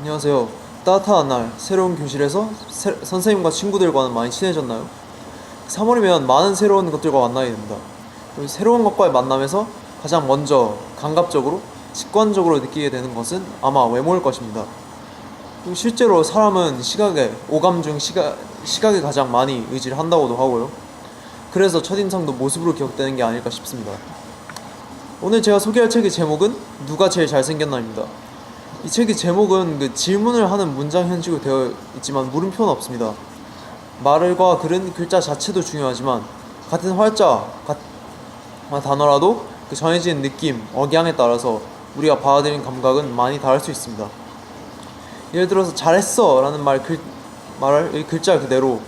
안녕하세요. 따뜻한 날 새로운 교실에서 새- 선생님과 친구들과는 많이 친해졌나요? 3월이면 많은 새로운 것들과 만나게 됩니다. 새로운 것과의 만남에서 가장 먼저 감각적으로 직관적으로 느끼게 되는 것은 아마 외모일 것입니다. 실제로 사람은 시각에 오감 중 시각, 시각에 가장 많이 의지를 한다고도 하고요. 그래서 첫인상도 모습으로 기억되는 게 아닐까 싶습니다. 오늘 제가 소개할 책의 제목은 누가 제일 잘생겼나입니다. 이 책의 제목은 그 질문을 하는 문장 형식으로 되어 있지만 물음표는 없습니다. 말과 글은 글자 자체도 중요하지만 같은 활자, 같, 아, 단어라도 그 전해지는 느낌, 억양에 따라서 우리가 받아들이는 감각은 많이 다를 수 있습니다. 예를 들어서 잘했어 라는 말 글, 말을 이 글자 그대로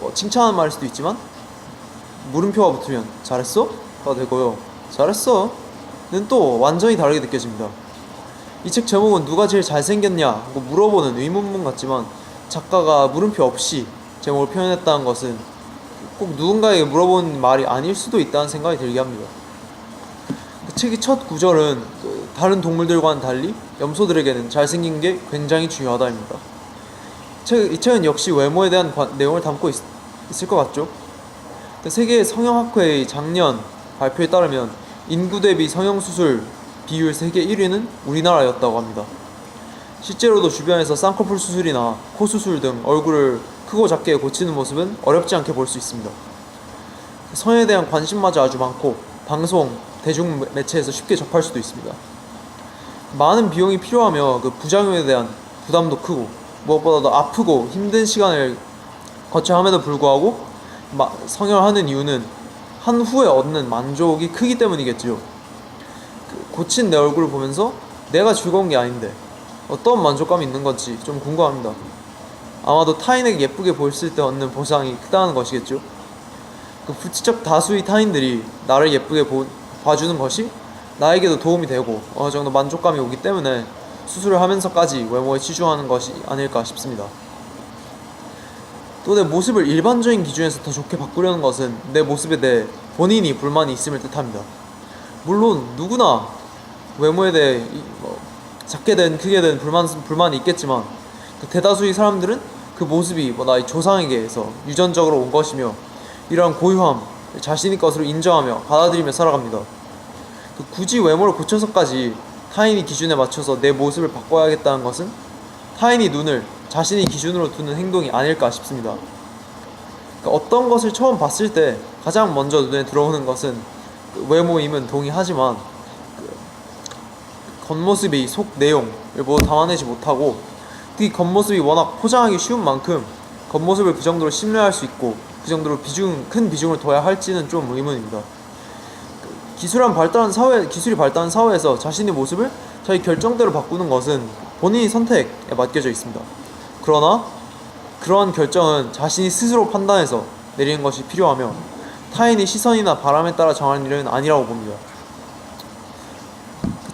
뭐 칭찬하는 말일 수도 있지만 물음표가 붙으면 잘했어? 가 되고요. 잘했어? 는 또 완전히 다르게 느껴집니다. 이 책 제목은 누가 제일 잘생겼냐고 물어보는 의문문 같지만 작가가 물음표 없이 제목을 표현했다는 것은 꼭 누군가에게 물어본 말이 아닐 수도 있다는 생각이 들게 합니다. 그 책의 첫 구절은 그 다른 동물들과는 달리 염소들에게는 잘생긴 게 굉장히 중요하다입니다. 책, 이 책은 역시 외모에 대한 관- 내용을 담고 있, 있을 것 같죠? 그 세계 성형학회의 작년 발표에 따르면 인구 대비 성형수술 비율 세계 1위는 우리나라였다고 합니다. 실제로도 주변에서 쌍꺼풀 수술이나 코 수술 등 얼굴을 크고 작게 고치는 모습은 어렵지 않게 볼 수 있습니다. 성에 대한 관심마저 아주 많고 방송, 대중 매체에서 쉽게 접할 수도 있습니다. 많은 비용이 필요하며 그 부작용에 대한 부담도 크고 무엇보다도 아프고 힘든 시간을 거쳐야 함에도 불구하고 마- 성형하는 이유는 한 후에 얻는 만족이 크기 때문이겠지요. 그 고친 내 얼굴을 보면서 내가 즐거운 게 아닌데 어떤 만족감이 있는 건지 좀 궁금합니다. 아마도 타인에게 예쁘게 보였을 때 얻는 보상이 크다는 것이겠죠. 그 부치적 다수의 타인들이 나를 예쁘게 보, 봐주는 것이 나에게도 도움이 되고 어느 정도 만족감이 오기 때문에 수술을 하면서까지 외모에 치중하는 것이 아닐까 싶습니다. 또 내 모습을 일반적인 기준에서 더 좋게 바꾸려는 것은 내 모습에 대해 본인이 불만이 있음을 뜻합니다. 물론 누구나 외모에 대해 이- 뭐 작게 된 크게 된 불만 불만이 있겠지만 그 대다수의 사람들은 그 모습이 뭐 나의 조상에게서 유전적으로 온 것이며 이러한 고유함 자신의 것으로 인정하며 받아들이며 살아갑니다. 그 굳이 외모를 고쳐서까지 타인의 기준에 맞춰서 내 모습을 바꿔야겠다는 것은 타인의 눈을 자신의 기준으로 두는 행동이 아닐까 싶습니다. 그러니까 어떤 것을 처음 봤을 때 가장 먼저 눈에 들어오는 것은 그 외모임은 동의하지만 그 겉모습의 속 내용을 모두 담아내지 못하고 특히 겉모습이 워낙 포장하기 쉬운 만큼 겉모습을 그 정도로 신뢰할 수 있고 그 정도로 비중 큰 비중을 둬야 할지는 좀 의문입니다. 그 기술한 발달한 사회 기술이 발달한 사회에서 자신의 모습을 자기 결정대로 바꾸는 것은 본인의 선택에 맡겨져 있습니다. 그러나 그러한 결정은 자신이 스스로 판단해서 내리는 것이 필요하며 타인의 시선이나 바람에 따라 정하는 일은 아니라고 봅니다.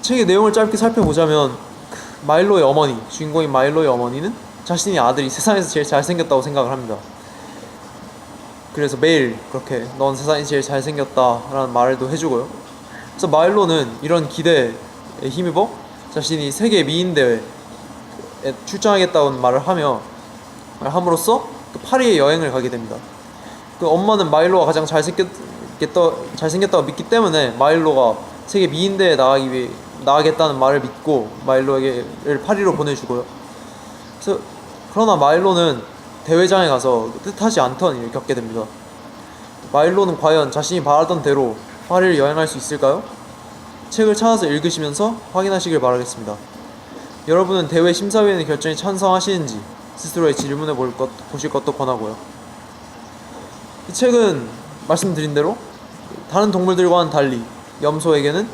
그 책의 내용을 짧게 살펴보자면 그 마일로의 어머니, 주인공인 마일로의 어머니는 자신의 아들이 세상에서 제일 잘생겼다고 생각을 합니다. 그래서 매일 그렇게 넌 세상에 제일 잘생겼다라는 말도 해주고요. 그래서 마일로는 이런 기대에 힘입어 자신이 세계 미인 대회에 출전하겠다는 말을 하며 말 함으로써 그 파리에 여행을 가게 됩니다. 그 엄마는 마일로가 가장 잘생겼다 잘생겼다고 믿기 때문에 마일로가 세계 미인 대회에 나가기 위해 나가겠다는 말을 믿고 마일로에게를 파리로 보내주고요. 그래서 그러나 마일로는 대회장에 가서 뜻하지 않던 일을 겪게 됩니다. 마일로는 과연 자신이 바라던 대로 파리를 여행할 수 있을까요? 책을 찾아서 읽으시면서 확인하시길 바라겠습니다. 여러분은 대회 심사위원의 결정에 찬성하시는지 스스로의 질문해 볼 것, 보실 것도 권하고요. 이 책은 말씀드린 대로 다른 동물들과는 달리 염소에게는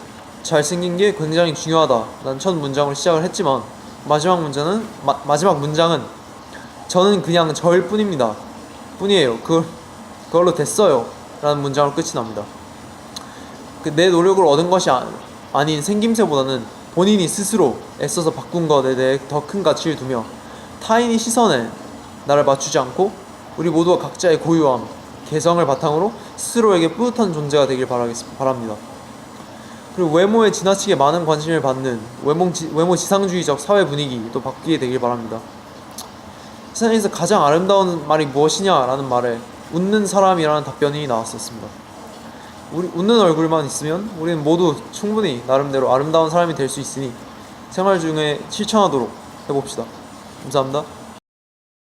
잘생긴 게 굉장히 중요하다라는 첫 문장으로 시작을 했지만 마지막 문장은 마, 마지막 문장은 저는 그냥 저일 뿐입니다. 뿐이에요. 그 그걸로 됐어요. 라는 문장으로 끝이 납니다. 그 내 노력을 얻은 것이 아, 아닌 생김새보다는 본인이 스스로 애써서 바꾼 것에 대해 더 큰 가치를 두며 타인의 시선에 나를 맞추지 않고 우리 모두가 각자의 고유함, 개성을 바탕으로 스스로에게 뿌듯한 존재가 되길 바라겠, 바랍니다. 그리고 외모에 지나치게 많은 관심을 받는 외모, 지, 외모 지상주의적 사회 분위기도 바뀌게 되길 바랍니다. 세상에서 가장 아름다운 말이 무엇이냐라는 말에 웃는 사람이라는 답변이 나왔었습니다. 우리 웃는 얼굴만 있으면 우리는 모두 충분히 나름대로 아름다운 사람이 될 수 있으니 생활 중에 실천하도록 해봅시다. 감사합니다.